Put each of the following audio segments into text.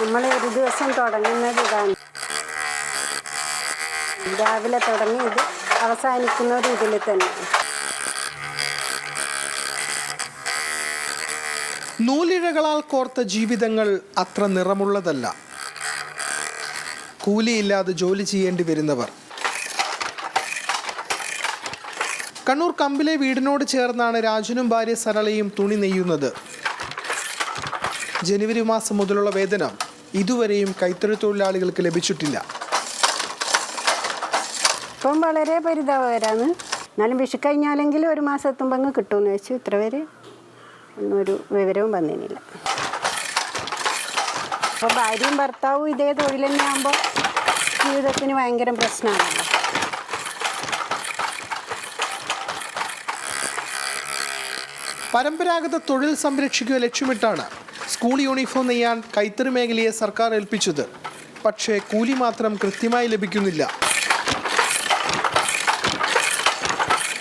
നമ്മൾ ഒരു ദിവസം തുടങ്ങുന്നത് ഇതാണ്. രാവിലെ തുടങ്ങി ഇത് അവസാനിക്കുന്ന ഒരു ഇതിൽ തന്നെ. നൂലിഴകളാൽ കോർത്ത ജീവിതങ്ങൾ അത്ര നിറമുള്ളതല്ല. കൂലിയില്ലാതെ ജോലി ചെയ്യേണ്ടി വരുന്നവർ. കണ്ണൂർ കമ്പിലെ വീടിനോട് ചേർന്നാണ് രാജനും ഭാര്യ സരളയും തുണി നെയ്യുന്നത്. ജനുവരി മാസം മുതലുള്ള വേതനം ഇതുവരെയും കൈത്തറി തൊഴിലാളികൾക്ക് ലഭിച്ചിട്ടില്ല. ഇപ്പം വളരെ പരിതാപകരാണ്. എന്നാലും വിഷു കഴിഞ്ഞാലെങ്കിലും ഒരു മാസം എത്തുമ്പോൾ അങ്ങ് കിട്ടുമെന്ന് വെച്ചു ഇത്ര പേര് ഒന്നും ഒരു വിവരവും വന്നില്ല അപ്പോൾ ഭാര്യയും ഭർത്താവും ഇതേ തൊഴിൽ തന്നെ ആകുമ്പോൾ ജീവിതത്തിന് ഭയങ്കര പ്രശ്നമാണല്ലോ. പരമ്പരാഗത തൊഴിൽ സംരക്ഷിക്കുക ലക്ഷ്യമിട്ടാണ് സ്കൂൾ യൂണിഫോം നെയ്യാൻ കൈത്തറി മേഖലയെ സർക്കാർ ഏൽപ്പിച്ചത്. പക്ഷേ കൂലി മാത്രം കൃത്യമായി ലഭിക്കുന്നില്ല.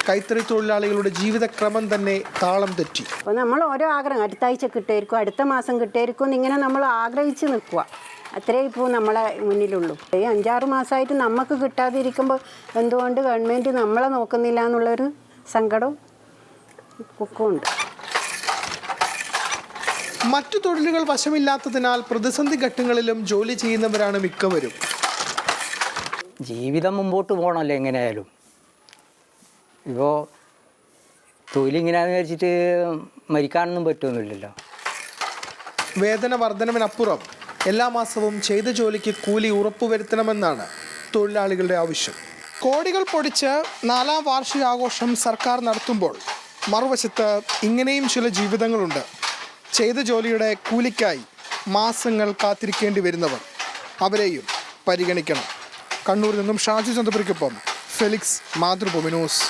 കൈത്തറി തൊഴിലാളികളുടെ ജീവിതക്രമം തന്നെ താളം തെറ്റി. അപ്പോൾ നമ്മൾ ഓരോ ആഗ്രഹം അടുത്ത ആഴ്ച കിട്ടിയിരിക്കും അടുത്ത മാസം കിട്ടിയിരിക്കും എന്നിങ്ങനെ നമ്മൾ ആഗ്രഹിച്ച് നിൽക്കുക അത്രേ ഇപ്പോൾ നമ്മളെ മുന്നിലുള്ളൂ. ഈ അഞ്ചാറ് മാസമായിട്ട് നമുക്ക് കിട്ടാതിരിക്കുമ്പോൾ എന്തുകൊണ്ട് ഗവൺമെന്റ് നമ്മളെ നോക്കുന്നില്ല എന്നുള്ളൊരു സങ്കടവും കുക്കുണ്ട്. മറ്റു തൊഴിലുകൾ വശമില്ലാത്തതിനാൽ പ്രതിസന്ധി ഘട്ടങ്ങളിലും ജോലി ചെയ്യുന്നവരാണ് മിക്കവരും. ജീവിതം മുമ്പോട്ട് പോകണമല്ലോ എങ്ങനെയായാലും? ഇപ്പോൾ തൊഴിലിങ്ങനെയാന്ന് വിചാരിച്ചിട്ട് മരിക്കാനൊന്നും പറ്റുമൊന്നുമില്ലല്ലോ വേതന വർധനവിനപ്പുറം എല്ലാ മാസവും ചെയ്ത ജോലിക്ക് കൂലി ഉറപ്പുവരുത്തണമെന്നാണ് തൊഴിലാളികളുടെ ആവശ്യം. കോടികൾ പൊടിച്ച് നാലാം വാർഷികാഘോഷം സർക്കാർ നടത്തുമ്പോൾ മറുവശത്ത് ഇങ്ങനെയും ചില ജീവിതങ്ങളുണ്ട്. ചെയ്ത ജോലിയുടെ കൂലിക്കായി മാസങ്ങൾ കാത്തിരിക്കേണ്ടി വരുന്നവർ അവരെയും പരിഗണിക്കണം. കണ്ണൂരിൽ നിന്നും ഷാജു ചന്ദ്രപുരിക്കൊപ്പം ഫെലിക്സ് മാതൃഭൂമി ന്യൂസ്.